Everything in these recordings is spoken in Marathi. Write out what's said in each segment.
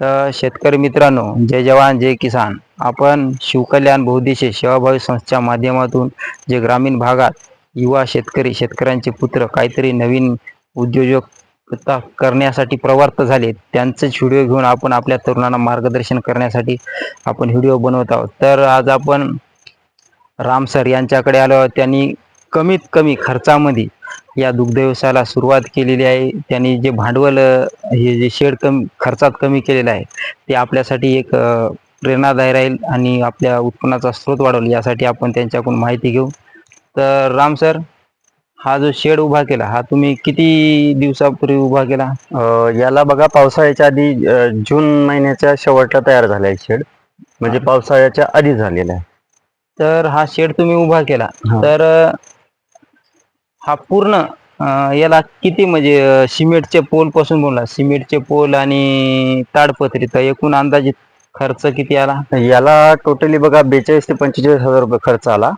तर शेतकरी मित्रांनो जय जवान जय किसान. आपण शिवकल्याण बहुद्देशीय सेवाभावी संस्थेच्या माध्यमातून जे ग्रामीण भागात युवा शेतकरी शेतकऱ्यांचे पुत्र काहीतरी नवीन उद्योजकता करण्यासाठी प्रवर्त झाले त्यांचेच व्हिडिओ घेऊन आपण आपल्या तरुणांना मार्गदर्शन करण्यासाठी आपण व्हिडिओ बनवत आहोत. तर आज आपण राम सर यांच्याकडे आलो त्यांनी कमीत कमी खर्चामध्ये या दुग्ध व्यवसायाला सुरुवात केलेली आहे. त्यांनी जे भांडवल हे जे शेड कमी खर्चात कमी केलेलं आहे ते आपल्यासाठी एक प्रेरणादायी राहील आणि आपल्या उत्पन्नाचा स्रोत वाढवल. यासाठी आपण त्यांच्याकडून माहिती घेऊ. तर राम सर हा जो शेड उभा केला हा तुम्ही किती दिवसापूर्वी उभा केला? याला बघा पावसाळ्याच्या आधी जून महिन्याच्या शेवटला तयार झाला आहे शेड. म्हणजे पावसाळ्याच्या आधी झालेला आहे. तर हा शेड तुम्ही उभा केला. तर हा पूर्ण अ, याला किती म्हणजे सिमेंटचे पोलपासून बोलला सिमेंटचे पोल आणि ताडपत्री तर एकूण अंदाजित खर्च किती आला? याला टोटली बघा बेचाळीस ते पंचेचाळीस हजार रुपये खर्च आला.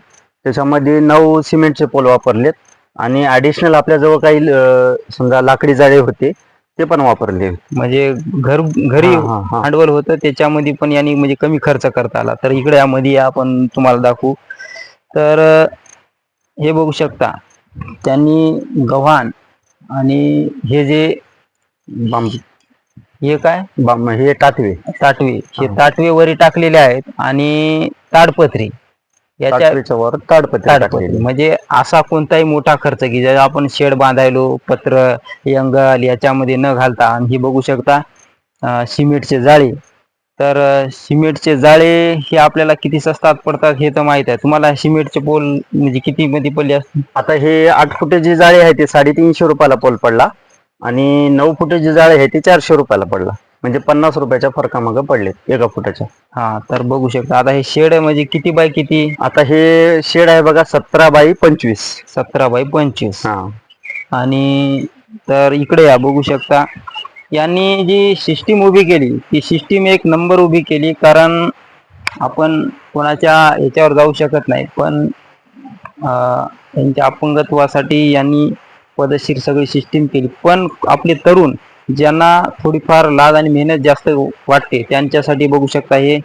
त्याच्यामध्ये नऊ सिमेंटचे पोल वापरलेत आणि ऍडिशनल आपल्याजवळ काही अ, समजा लाकडी जाळे होते ते पण वापरले. म्हणजे घर घरी हा, हा, हा. भांडवल होतं त्याच्यामध्ये पण यांनी म्हणजे कमी खर्च करता आला. तर इकडे यामध्ये आपण तुम्हाला दाखवू. तर अ, हे बघू शकता. त्यांनी गव्हाण आणि हे जे बांब हे काय? बांब हे टाकवे ताटवे हे. ताटवे वरी टाकलेले आहेत आणि ताडपत्री. याच्या टाकवेच्या वर ताडपत्री ताडपत्री. टाकलेली. म्हणजे असा कोणताही मोठा खर्च की ज्याला आपण शेड बांधायलो पत्र यंगल याच्यामध्ये न घालता आणि हे बघू शकता अं, सिमेंटचे जाळे. तर सिमेंटचे जाळे हे आपल्याला किती स्वस्तात पडतात हे तर माहीत आहे. तुम्हाला सिमेंटचे पोल म्हणजे किती मध्ये पडले असतील? आता हे आठ फुटाची जाळी आहे ते साडेतीनशे रुपयाला पोल पडला आणि नऊ फुटाची जाळी आहे ते चारशे रुपयाला पडला. म्हणजे पन्नास रुपयाच्या फरकामागं पडले एका फुटाच्या. हा तर बघू शकता. आता हे शेड म्हणजे किती बाय किती? आता हे शेड आहे बघा सतरा बाय पंचवीस. सतरा बाय पंचवीस. हा. आणि तर इकडे या बघू शकता. यांनी जी सिस्टीम उभी केली ती सिस्टीम एक नंबर उभी केली कारण आपण कोणाच्या याच्यावर जाऊ शकत नाही. पण अं, त्यांच्या अपंगत्वासाठी यांनी पदशीर सगळी सिस्टीम केली. पण आपले तरुण ज्यांना थोडीफार लाज आणि मेहनत जास्त वाटते त्यांच्यासाठी बघू शकता हे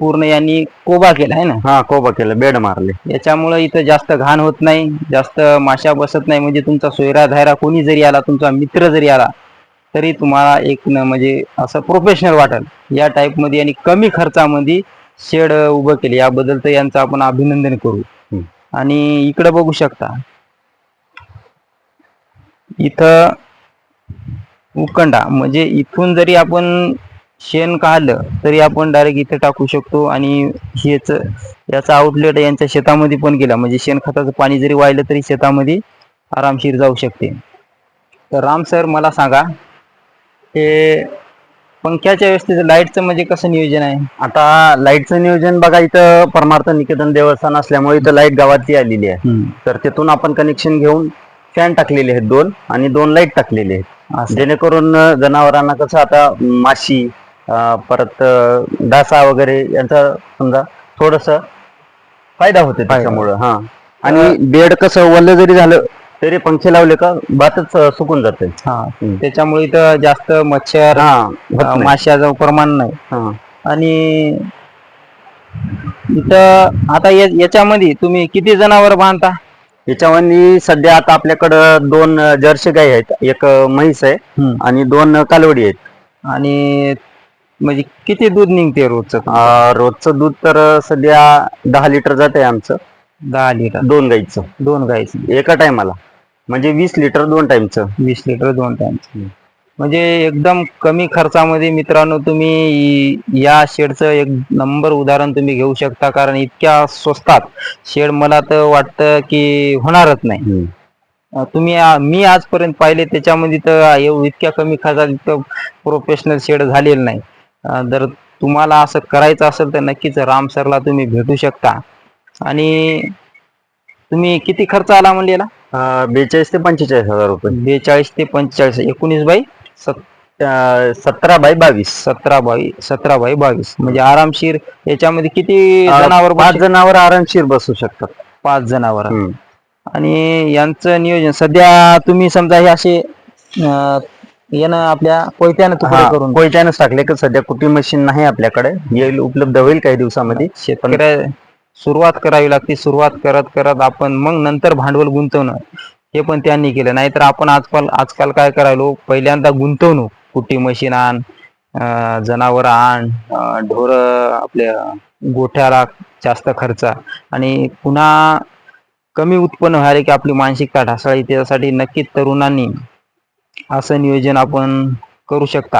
पूर्ण यांनी कोबा केला आहे ना? हा कोबा केलं बेड मारले. याच्यामुळं इथं जास्त घाण होत नाही जास्त माशा बसत नाही. म्हणजे तुमचा सोयरा धायरा कोणी जरी आला तुमचा मित्र जरी आला तरी तुम्हाला एक न म्हणजे असं प्रोफेशनल वाटेल. या टाईपमध्ये आणि कमी खर्चामध्ये शेड उभं केले. याबद्दल तर यांचं आपण अभिनंदन करू. आणि इकडे बघू शकता. इथं उकंडा. म्हणजे इथून जरी आपण शेण काढलं तरी आपण डायरेक्ट इथे टाकू शकतो. आणि हेच याचा आउटलेट यांच्या शेतामध्ये पण गेला. म्हणजे शेणखताचं पाणी जरी वाहिलं तरी शेतामध्ये आरामशीर जाऊ शकते. तर राम सर मला सांगा हे पंख्याच्या व्यवस्थेचं लाईटचं म्हणजे कसं नियोजन आहे? आता लाईटचं नियोजन बघा इथं परमार्थ निकेतन देवस्थान असल्यामुळे इथं लाइट गावातली आलेली आहे. तर तिथून आपण कनेक्शन घेऊन फॅन टाकलेले आहेत दोन आणि दोन लाइट टाकलेले आहेत. जेणेकरून जनावरांना कसं आता माशी परत डासा वगैरे यांचा समजा थोडस फायदा होते त्याच्यामुळं हा. आणि बेड कसं वल्ल जरी झालं तरी पंखे लावले का भातच अं, सुकून जाते. हा. हम्म. त्याच्यामुळे इथं जास्त मच्छर हा होत अं, नाही. माशाचं प्रमाण नाही. हा. आणि इथं आता या- याच्यामध्ये तुम्ही किती जनावर बांधता? याच्यामध्ये सध्या आता आपल्याकडं दोन अं, जर्सी गाई आहेत. एक अं, म्हैस आहे आणि दोन अं, कालवडी आहेत. आणि म्हणजे किती दूध निघते रोजचं अं, रोजचं दूध तर अं, सध्या दहा लिटर जात आहे आमचं. दहा लिटर. दोन गाईचं. दोन गाईचं. एका टायमाला. म्हणजे वीस लिटर दोन टाइमचं वीस लिटर दोन टाइम हम्म. म्हणजे एकदम कमी खर्चामध्ये मित्रांनो तुम्ही या शेडचं एक नंबर उदाहरण तुम्ही घेऊ शकता कारण इतक्या स्वस्तात शेड मला तर वाटतं की होणारच नाही. तुम्ही मी आजपर्यंत पाहिले त्याच्यामध्ये तर इतक्या कमी खर्चात इतकं प्रोफेशनल शेड झालेलं नाही. जर तुम्हाला असं करायचं असेल तर नक्कीच राम सरला तुम्ही भेटू शकता. आणि तुम्ही किती खर्च आला म्हणलेला? बेचाळीस ते पंचेचाळीस हजार रुपये. बेचाळीस ते पंचेचाळीस एकोणीस बाई सत- अं, सतरा बाय बावीस. सतरा बाई सतरा बाई बावीस. म्हणजे आरामशीर याच्यामध्ये किती जनावर पाच बसू- जनावर आरामशीर बसू शकतात. पाच जनावर. हम्म. आणि यांचं नियोजन सध्या तुम्ही समजा हे असे अं, येणं आपल्या कोयत्यानं तुकडे हा, करून कोयत्यानंच टाकले की सध्या कुटी मशीन नाही आपल्याकडे. येईल उपलब्ध होईल काही दिवसामध्ये. शेतकऱ्या सुरुवात करावी लागते. सुरुवात करत करत आपण मग नंतर भांडवल गुंतवणं. हे पण त्यांनी केलं. नाहीतर आपण आजकाल आजकाल काय करायलो? पहिल्यांदा गुंतवणूक. कुट्टी मशीन आण जनावर आण ढोर आपल्या गोठ्याला जास्त खर्च. आणि पुन्हा कमी उत्पन्न व्हायला की आपली मानसिकता ढासळी त्यासाठी नक्कीच तरुणांनी असं नियोजन आपण करू शकता.